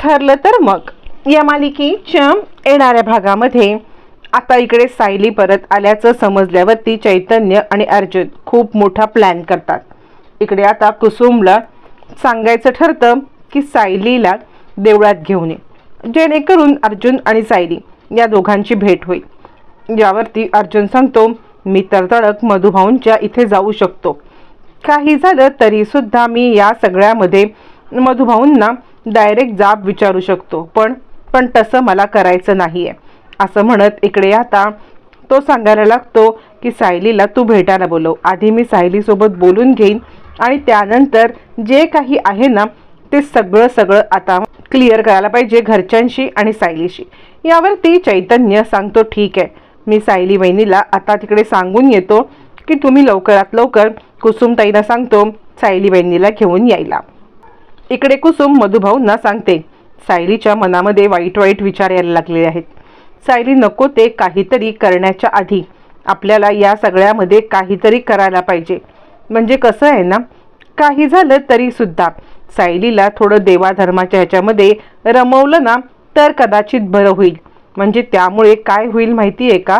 ठरलं तर मग. या मालिकेच्या येणाऱ्या भागामध्ये आता इकडे सायली परत आल्याचं समजल्यावरती चैतन्य आणि अर्जुन खूप मोठा प्लॅन करतात. इकडे आता कुसुमला सांगायचं ठरतं की सायलीला देवळात घेऊन ये. जेणेकरून अर्जुन आणि सायली या दोघांची भेट होईल. यावरती अर्जुन सांगतो मी तर तडक मधुभाऊंच्या इथे जाऊ शकतो. काही झालं तरीसुद्धा मी या सगळ्यामध्ये मधुभाऊंना डायरेक्ट जाब विचारू शकतो. पण पण तसं मला करायचं नाही आहे असं म्हणत इकडे आता तो सांगायला लागतो की सायलीला तू भेटायला बोलव. आधी मी सायलीसोबत बोलून घेईन आणि त्यानंतर जे काही आहे ना ते सगळं सगळं आता क्लिअर करायला पाहिजे घरच्यांशी आणि सायलीशी. यावर ती चैतन्य सांगतो ठीक आहे. मी सायली बहिणीला आता तिकडे सांगून येतो की तुम्ही लवकरात लवकर कुसुमताईला सांगतो सायली बहिणीला घेऊन यायला. इकडे कुसुम मधुभाऊंना सांगते. सायलीच्या मनामध्ये वाईट वाईट विचार यायला लागलेले आहेत. सायली नको ते काहीतरी करण्याच्या आधी. आपल्याला या सगळ्यामध्ये काहीतरी करायला पाहिजे. म्हणजे कसं आहे ना? काही झालं तरी सुद्धा. सायलीला थोडं देवाधर्माच्या ह्याच्यामध्ये रमवलं ना तर कदाचित बरं होईल. म्हणजे त्यामुळे काय होईल माहिती आहे का?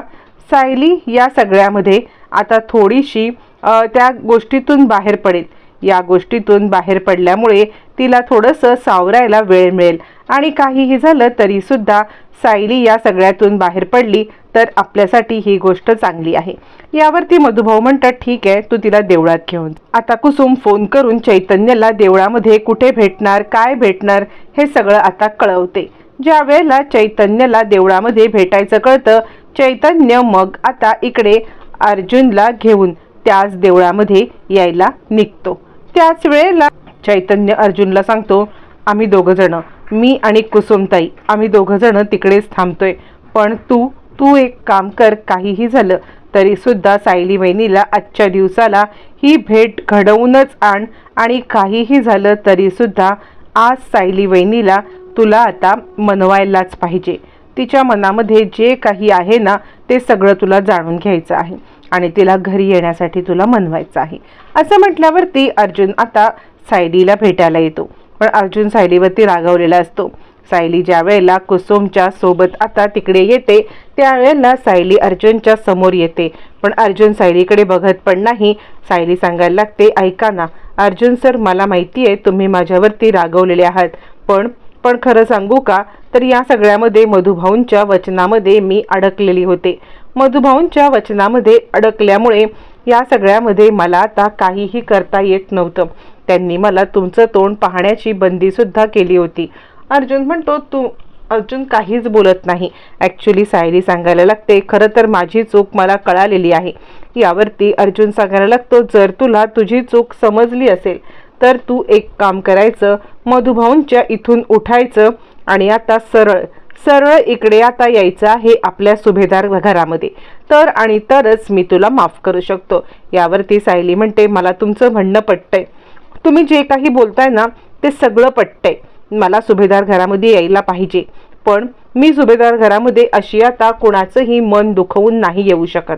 सायली या सगळ्यामध्ये आता थोडीशी त्या गोष्टीतून बाहेर पडेल. या गोष्टीतून बाहेर पडल्यामुळे तिला थोडंसं सावरायला वेळ मिळेल. आणि काहीही झालं तरीसुद्धा सायली या सगळ्यातून बाहेर पडली तर आपल्यासाठी ही गोष्ट चांगली आहे. यावरती मधुभाऊ म्हणतात ठीक आहे तू तिला देवळात घेऊन आता कुसुम फोन करून चैतन्याला देवळामध्ये कुठे भेटणार काय भेटणार हे सगळं आता कळवते. ज्या वेळेला चैतन्याला देवळामध्ये भेटायचं कळतं चैतन्य मग आता इकडे अर्जुनला घेऊन त्याच देवळामध्ये यायला निघतो. त्याच वेळेला चैतन्य अर्जुनला सांगतो आम्ही दोघं जण मी आणि कुसुमताई आम्ही दोघं जण तिकडेच थांबतोय. पण तू तू एक काम कर काहीही झालं तरी सुद्धा सायली वहिनीला आजच्या दिवसाला ही भेट घडवूनच आण आणि काहीही झालं तरी सुद्धा आज सायली वहिनीला तुला आता मनवायलाच पाहिजे. तिच्या मनामध्ये जे काही आहे ना ते सगळं तुला जाणून घ्यायचं आहे. आणि तिला घरी येण्यासाठी तुला मनवायचं आहे. असं म्हटल्यावरती अर्जुन आता सायलीला भेटायला येतो. पण अर्जुन सायलीवरती रागावलेला असतो. सायली ज्या वेळेला कुसुमच्या सोबत आता तिकडे येते त्यावेळेला सायली अर्जुनच्या समोर येते. पण अर्जुन सायलीकडे बघत पण नाही. सायली सांगायला लागते ऐका ना अर्जुन सर मला माहिती आहे तुम्ही माझ्यावरती रागवलेले आहात. पण पण खरं सांगू का? तर या सगळ्यामध्ये मधुभाऊंच्या वचनामध्ये मी अडकलेली होते. मधुभाऊंच्या वचनामध्ये अडकल्यामुळे या सगळ्यामध्ये मला आता काहीही करता येत नव्हतं. त्यांनी मला तुमचं तोंड पाहण्याची बंदीसुद्धा केली होती. अर्जुन म्हणतो तू अर्जुन काहीच बोलत नाही. ॲक्च्युली सायली सांगायला लागते. खरं तर माझी चूक मला कळालेली आहे. यावरती अर्जुन सांगायला लागतो जर तुला तुझी चूक समजली असेल तर तू एक काम करायचं. मधुभाऊंच्या इथून उठायचं आणि आता सरळ सरळ इकडे आता यायचं आहे आपल्या सुभेदार घरामध्ये. तर आणि तरच मी तुला माफ करू शकतो. यावरती सायली म्हणते मला तुमचं म्हणणं पटतंय. तुम्ही जे काही बोलताय ना ते सगळं पटतंय. मला सुभेदार घरामध्ये यायला पाहिजे. पण मी सुभेदार घरामध्ये अशी आता कोणाचंही मन दुखवून नाही येऊ शकत.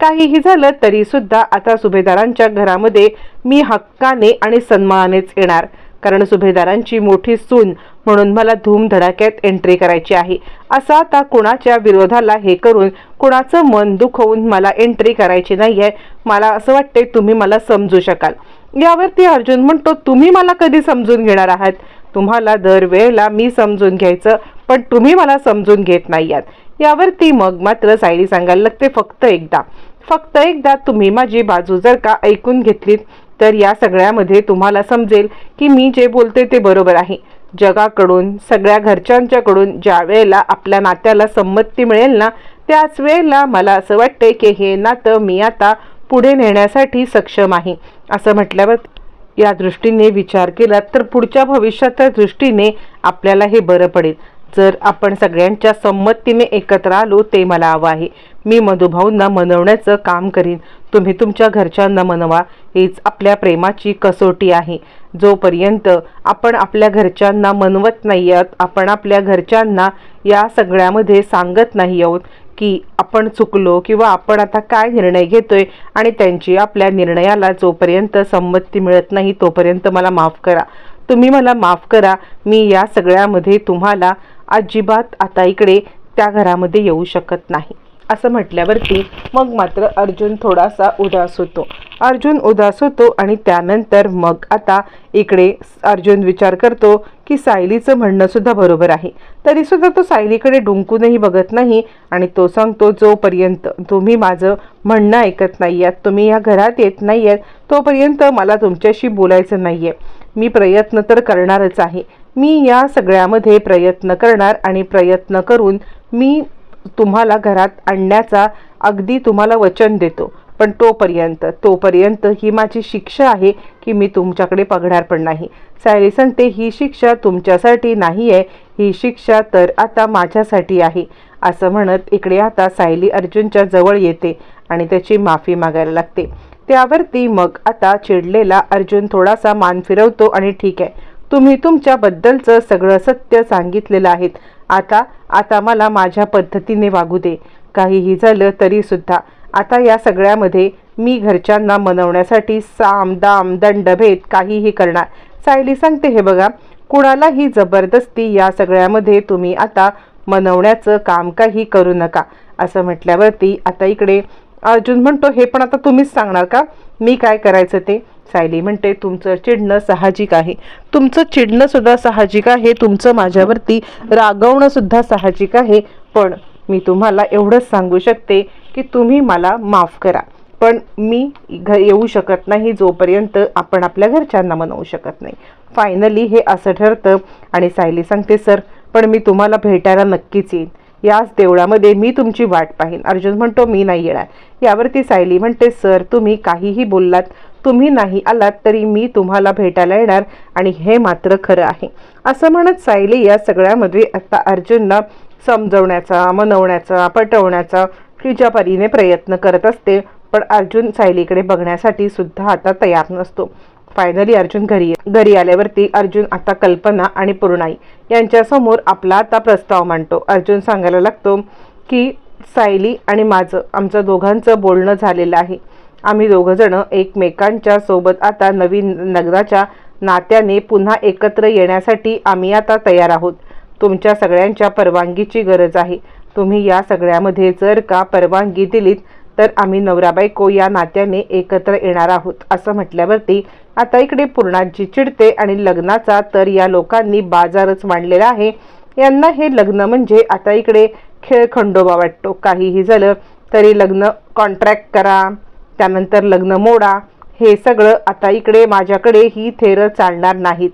काहीही झालं तरीसुद्धा आता सुभेदारांच्या घरामध्ये मी हक्काने आणि सन्मानानेच येणार. कारण सुभेदारांची मोठी सून म्हणून मला धूमधडाक्यात एंट्री करायची आहे. असं आता कुणाच्या विरोधाला हे करून कुणाचं मन दुखवून मला एंट्री करायची नाही आहे मला असं वाटते तुम्ही मला समजू शकाल. यावरती अर्जुन म्हणतो तुम्ही मला कधी समजून घेणार आहात? तुम्हाला दरवेळेला मी समजून घ्यायचं पण तुम्ही मला समजून घेत नाही आहात यावरती मग मात्र सायली सांगायला लागते फक्त एकदा फक्त एकदा तुम्ही माझी बाजू जर का ऐकून घेतलीत तर या सगळ्यामध्ये तुम्हाला समजेल की मी जे बोलते ते बरोबर आहे. जगाकडून सगळ्या घरच्यांच्याकडून ज्या वेळेला आपल्या नात्याला संमती मिळेल ना त्याच वेळेला मला असं वाटतंय की हे नातं मी आता पुढे नेण्यासाठी सक्षम आहे. असं म्हटल्यावर या दृष्टीने विचार केला तर पुढच्या भविष्याच्या दृष्टीने आपल्याला हे बरं पडेल. जर आपण सगळ्यांच्या संमतीने एकत्र आलो ते मला हवं आहे. मी मधुभाऊंना मनवण्याचं काम करीन. तुम्ही तुमच्या घरच्यांना मनवा हीच आपल्या प्रेमाची कसोटी आहे. जोपर्यंत आपण आपल्या घरच्यांना मनवत नाही आहोत आपण आपल्या घरच्यांना या सगळ्यामध्ये सांगत नाही आहोत की आपण चुकलो किंवा आपण आता काय निर्णय घेतोय आणि त्यांची आपल्या निर्णयाला जोपर्यंत संमती मिळत नाही तोपर्यंत मला माफ करा. तुम्ही मला माफ करा. मी या सगळ्यामध्ये तुम्हाला अजिबात आता इकडे त्या घरामध्ये येऊ शकत नाही. असं म्हटल्यावरती मग मात्र अर्जुन थोडासा उदास होतो. अर्जुन उदास होतो आणि त्यानंतर मग आता इकडे अर्जुन विचार करतो की सायलीचं म्हणणंसुद्धा बरोबर आहे. तरीसुद्धा तो सायलीकडे डुंकूनही बघत नाही आणि तो सांगतो जोपर्यंत तुम्ही माझं म्हणणं ऐकत नाही आहात तुम्ही या घरात येत नाही आहेत तोपर्यंत मला तुमच्याशी बोलायचं नाही आहे मी प्रयत्न तर करणारच आहे. मी या सगळ्यामध्ये प्रयत्न करणार आणि प्रयत्न करून मी तुम्हाला घरात आणण्याचा अगदी तुम्हाला वचन देतो. पण तोपर्यंत तोपर्यंत ही माझी शिक्षा आहे की मी तुमच्याकडे पगणार पण नाही. सायली सांगते ही शिक्षा तुमच्यासाठी नाही आहे ही शिक्षा तर आता माझ्यासाठी आहे. असं म्हणत इकडे आता सायली अर्जुनच्या जवळ येते आणि त्याची माफी मागायला लागते. त्यावरती मग आता चिडलेला अर्जुन थोडासा मान फिरवतो आणि ठीक आहे. तुम्ही तुमच्याबद्दलचं सगळं सत्य सांगितलेलं आहे आता आता मला माझ्या पद्धतीने वागू दे. काहीही झालं तरीसुद्धा आता या सगळ्यामध्ये मी घरच्यांना मनवण्यासाठी साम दाम दंडभेद काहीही करणार. सायली सांगते हे बघा कुणालाही जबरदस्ती या सगळ्यामध्ये तुम्ही आता मनवण्याचं काम काही करू नका. असं म्हटल्यावरती आता इकडे अर्जुन म्हणतो हे पण आता तुम्हीच सांगणार का? मी काय करायचं ते? सायली म्हणते तुमचं चिडणं साहजिक आहे. तुमचं चिडणं सुद्धा साहजिक आहे. तुमचं माझ्यावरती रागवणं सुद्धा साहजिक आहे. पण मी तुम्हाला एवढंच सांगू शकते की तुम्ही मला माफ करा. पण मी घ येऊ शकत नाही जोपर्यंत आपण आपल्या घरच्यांना मनवू शकत नाही. फायनली हे असं ठरतं. आणि सायली सांगते सर पण मी तुम्हाला भेटायला नक्कीच येईन. याच देवळामध्ये मी तुमची वाट पाहीन. अर्जुन म्हणतो मी नाही येणार. यावरती सायली म्हणते सर तुम्ही काहीही बोललात तुम्ही नाही आलात तरी मी तुम्हाला भेटायला येणार आणि हे मात्र खरं आहे. असं म्हणत सायली या सगळ्यामध्ये आता अर्जुनला समजवण्याचा मनवण्याचा पटवण्याचा तिच्या परीने प्रयत्न करत असते. पण अर्जुन सायलीकडे बघण्यासाठी सुद्धा आता तयार नसतो. फायनली अर्जुन घरी घरी आल्यावरती अर्जुन आता कल्पना आणि पूर्णाई यांच्यासमोर आपला आता प्रस्ताव मांडतो. अर्जुन सांगायला लागतो की सायली आणि माझं आमचं दोघांचं बोलणं झालेलं आहे. आम्ही दोघंजणं एकमेकांच्या सोबत आता नवीन लग्नाच्या नात्याने पुन्हा एकत्र येण्यासाठी आम्ही आता तयार आहोत. तुमच्या सगळ्यांच्या परवानगीची गरज आहे. तुम्ही या सगळ्यामध्ये जर का परवानगी दिलीत तर आम्ही नवरा बायको या नात्याने एकत्र येणार आहोत असं म्हटल्यावरती आता इकडे पूर्णाजी चिडते आणि लग्नाचा तर या लोकांनी बाजारच मांडलेला आहे. यांना हे लग्न म्हणजे आता इकडे खेळ खंडोबा वाटतो. काहीही झालं तरी लग्न कॉन्ट्रॅक्ट करा त्यानंतर लग्न मोडा. हे सगळं आता इकडे माझ्याकडे ही थेरं चालणार नाहीत.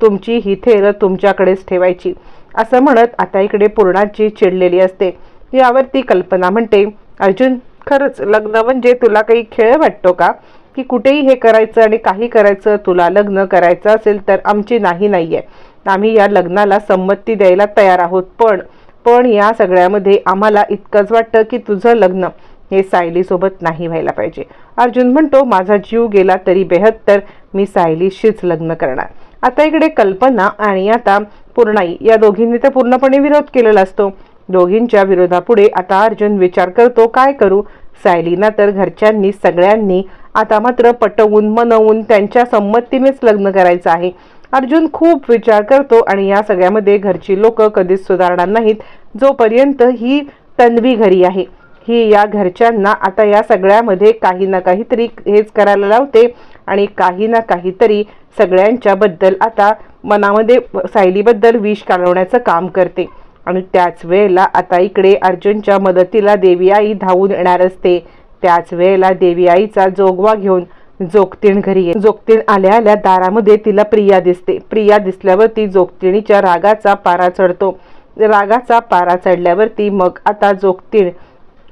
तुमची ही थेरं तुमच्याकडेच ठेवायची असं म्हणत आता इकडे पूर्णाची चिडलेली असते. यावरती कल्पना म्हणते अर्जुन खरंच लग्न म्हणजे तुला काही खेळ वाटतो का? की कुठेही हे करायचं आणि काही करायचं तुला लग्न करायचं असेल तर आमची नाही नाही आहे आम्ही या लग्नाला संमती द्यायला तयार आहोत. पण पण या सगळ्यामध्ये आम्हाला इतकंच वाटतं की तुझं लग्न हे सायलीसोबत नाही व्हायला पाहिजे. अर्जुन म्हणतो माझा जीव गेला तरी बेहत्तर मी सायलीशीच लग्न करणार. आता इकडे कल्पना आणि आता पूर्णाई या दोघींनी तर पूर्णपणे विरोध केलेला असतो. दोघींच्या विरोधापुढे आता अर्जुन विचार करतो काय करू? सायलीना तर घरच्यांनी सगळ्यांनी आता मात्र पटवून मनवून त्यांच्या संमतीनेच लग्न करायचं आहे. अर्जुन खूप विचार करतो आणि या सगळ्यामध्ये घरची लोक कधीच सुधारणार नाहीत. जोपर्यंत ही तन्वी घरी आहे ही या घरच्यांना आता या सगळ्यामध्ये काही ना काहीतरी हेच करायला लावते आणि काही ना काहीतरी सगळ्यांच्याबद्दल आता मनामध्ये सायलीबद्दल विष कालवण्याचं काम करते. आणि त्याच वेळेला आता इकडे अर्जुनच्या मदतीला देवी आई धावून येणार असते. त्याच वेळेला देवी आईचा जोगवा घेऊन जोगतीण घरी जोगतीण आल्या आल्या दारामध्ये तिला प्रिया दिसते. प्रिया दिसल्यावरती जोगतिणीच्या रागाचा पारा चढतो. रागाचा पारा चढल्यावरती मग आता जोगतीण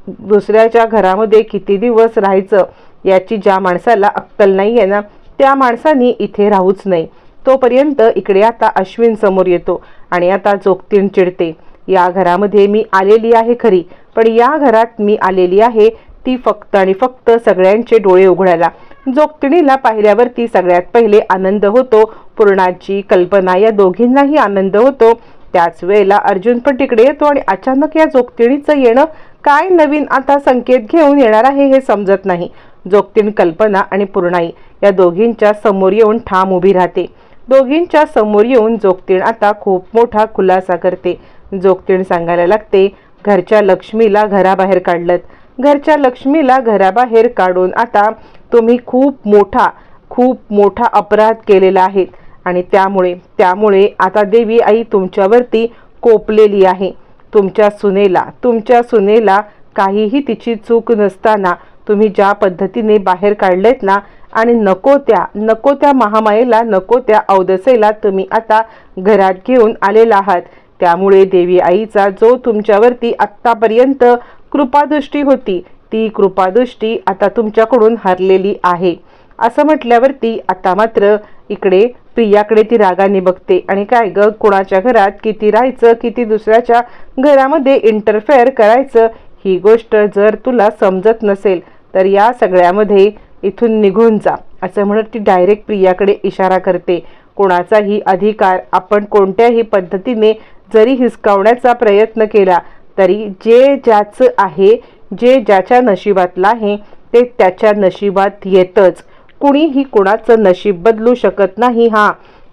दुसऱ्याच्या घरामध्ये किती दिवस राहायचं याची ज्या माणसाला अक्कल नाही आहे ना त्या माणसानी इथे राहूच नाही. तोपर्यंत इकडे आता अश्विन समोर येतो आणि आता जोगतीण चिडते या घरामध्ये मी आलेली आहे खरी पण या घरात मी आलेली आहे ती फक्त आणि फक्त सगळ्यांचे डोळे उघडायला. जोगतिणीला पाहिल्यावरती सगळ्यात पहिले आनंद होतो. पूर्णाची कल्पना या दोघींनाही आनंद होतो. त्याच वेळेला अर्जुन पण तिकडे येतो आणि अचानक या जोगतिणीचं येणं काय नवीन आता संकेत घेऊन येणार आहे हे समजत नाही. जोगतीण कल्पना आणि पूर्णाई या दोघींच्या समोर येऊन ठाम उभी राहते. दोघींच्या समोर येऊन जोगतीण आता खूप मोठा खुलासा करते. जोगतीण सांगायला लागते घरच्या लक्ष्मीला घराबाहेर काढलं घरच्या लक्ष्मीला घराबाहेर काढून आता तुम्ही खूप मोठा खूप मोठा अपराध केलेला आहे. आणि त्यामुळे त्यामुळे आता देवी आई तुमच्यावरती कोपलेली आहे. तुमच्या सुनेला तुमच्या सुनेला काहीही तिची चूक नसताना तुम्ही ज्या पद्धतीने बाहेर काढलेत ना आणि नको त्या नको त्या महामायेला नको त्या अवदसेला तुम्ही आता घरात घेऊन आलेला आहात. त्यामुळे देवी आईचा जो तुमच्यावरती आत्तापर्यंत कृपादृष्टी होती ती कृपादृष्टी आता तुमच्याकडून हरलेली आहे. असं म्हटल्यावरती आता मात्र इकडे प्रियाकडे ती रागाने बघते. आणि काय ग कोणाच्या घरात किती राहायचं किती दुसऱ्याच्या घरामध्ये इंटरफेअर करायचं ही गोष्ट जर तुला समजत नसेल तर या सगळ्यामध्ये इथून निघून जा असं म्हणत ती डायरेक्ट प्रियाकडे इशारा करते. कोणाचाही अधिकार आपण कोणत्याही पद्धतीने जरी हिसकावण्याचा प्रयत्न केला तरी जे ज्याचं आहे जे ज्याच्या नशिबातलं आहे ते त्याच्या नशिबात येतच. कुणीही कुणाचं नशीब बदलू शकत नाही हा.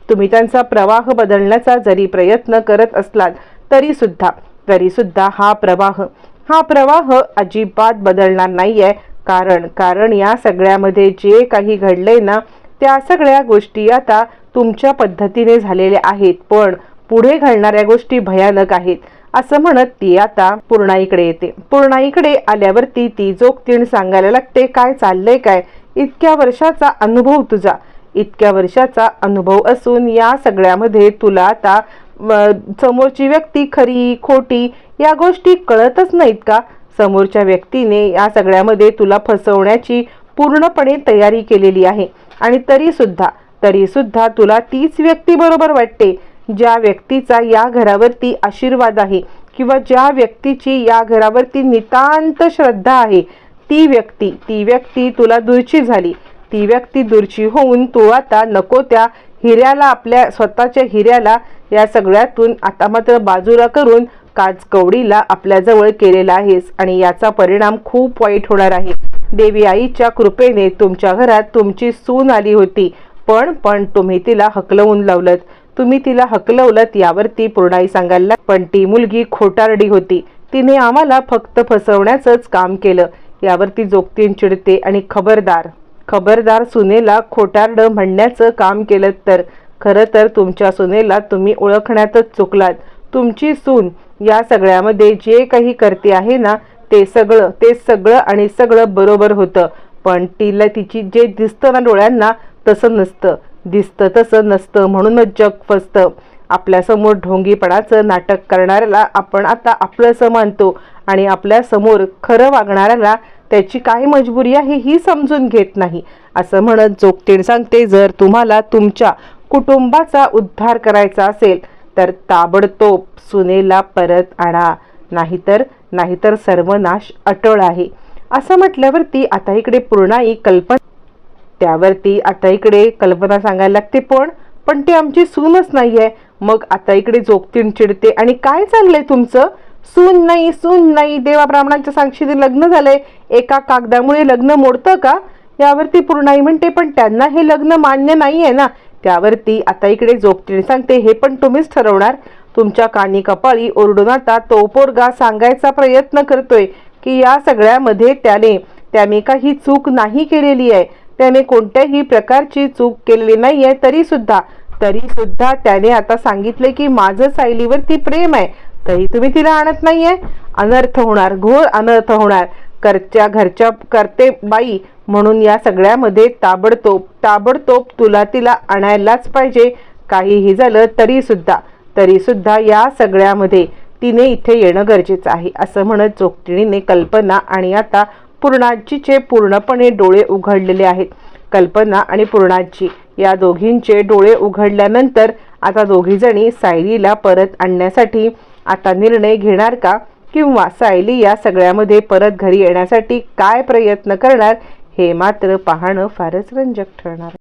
तुम्ही त्यांचा प्रवाह बदलण्याचा जरी प्रयत्न करत असलात तरी सुद्धा तरी सुद्धा हा प्रवाह हा प्रवाह अजिबात बदलणार नाही आहे कारण कारण या सगळ्यामध्ये जे काही घडलंय ना त्या सगळ्या गोष्टी आता तुमच्या पद्धतीने झालेल्या आहेत पण पुढे घडणाऱ्या गोष्टी भयानक आहेत असं म्हणत ती आता पूर्णाईकडे येते. पूर्णाईकडे आल्यावरती ती जोगतीण सांगायला लागते काय चाललंय काय? इतक्या वर्षाचा अनुभव तुझा. इतक्या वर्षाचा अनुभव असून या सगळ्यामध्ये तुला आता समोरची व्यक्ती खरी खोटी या गोष्टी कळतच नाहीत का? समोरच्या व्यक्तीने या सगळ्यामध्ये तुला फसवण्याची पूर्णपणे तयारी केलेली आहे. आणि तरीसुद्धा तरीसुद्धा तुला तीच व्यक्ती बरोबर वाटते ज्या व्यक्तीचा या घरावरती आशीर्वाद आहे किंवा ज्या व्यक्तीची या घरावरती नितांत श्रद्धा आहे. ती व्यक्ती ती व्यक्ती तुला दूरची झाली. ती व्यक्ती दूरची होऊन तू आता नको त्या हिऱ्याला आपल्या स्वतःच्या हिऱ्याला या सगळ्यातून आता मात्र बाजूला करून काचकवडीला आपल्याजवळ केलेला आहेस आणि याचा परिणाम खूप वाईट होणार आहे. देवी आईच्या कृपेने तुमच्या घरात तुमची सून आली होती. पण पण तुम्ही तिला हकलवून लावलत. तुम्ही तिला हकलवलत यावरती पूर्णाई सांगायला पण ती मुलगी खोटारडी होती. तिने आम्हाला फक्त फसवण्याचंच काम केलं. यावरती जोगतीन चिडते आणि खबरदार खबरदार सुनेला खोटारड म्हणण्याचं काम केलं तर. खरं तर तुमच्या सुनेला तुम्ही ओळखण्यातच चुकलात. तुमची सून या सगळ्यामध्ये जे काही करते आहे ना ते सगळं ते सगळं आणि सगळं बरोबर होतं. पण तिला तिची जे दिसतं ना डोळ्यांना तसं नसतं. दिसतं तसं नसतं म्हणूनच जग फसतं. आपल्यासमोर ढोंगीपणाचं नाटक करणाऱ्याला आपण आता आपलंसं मानतो आणि आपल्यासमोर खरं वागणाऱ्याला त्याची काय मजबुरी आहे ही समजून घेत नाही. असं म्हणत जोगतीण सांगते जर तुम्हाला तुमच्या कुटुंबाचा उद्धार करायचा असेल तर ताबडतोब सुनेला परत आणा. नाहीतर नाहीतर सर्वनाश अटळ आहे. असं म्हटल्यावरती आता इकडे पूर्णाई कल्पना त्यावरती आता इकडे कल्पना सांगायला लागते पण पण ती आमची सूनच नाहीये. मग आता इकडे जोगतीण चिडते. आणि काय चाललंय तुमचं? सून नाही सून नाही. देवा ब्राह्मणांच्या साक्षीने लग्न झालंय. एका कागदामुळे लग्न मोडतं का? यावरती पूर्णाई म्हणते पण त्यांना हे लग्न मान्य नाही आहे ना. त्यावरती आता इकडे जोपतीने सांगते हे पण तुम्हीच ठरवणार. तुमच्या कानी कपाळी ओरडून आता तो पोरगा सांगायचा प्रयत्न करतोय की या सगळ्यामध्ये त्याने त्याने काही चूक नाही केलेली आहे. त्याने कोणत्याही प्रकारची चूक केलेली नाही आहे तरी सुद्धा तरी सुद्धा त्याने आता सांगितले की माझं सायलीवरती प्रेम आहे. तरी तुम्ही तिला आणत नाहीये. अनर्थ होणार घोर अनर्थ होणार. करच्या घरच्या करते बाई म्हणून या सगळ्यामध्ये ताबडतोब ताबडतोब तुला तिला आणायलाच पाहिजे. काहीही झालं तरी सुद्धा तरी सुद्धा या सगळ्यामध्ये तिने इथे येणं गरजेचं आहे असं म्हणत जोगटिणीने कल्पना आणि आता पूर्णाजीचे पूर्णपणे डोळे उघडलेले आहेत. कल्पना आणि पूर्णाजी या दोघींचे डोळे उघडल्यानंतर आता दोघीजणी सायरीला परत आणण्यासाठी आता निर्णय घेणार का? किंवा सायली या सगळ्यामध्ये परत घरी येण्यासाठी काय प्रयत्न करणार हे मात्र पाहणं फारच रंजक ठरणार.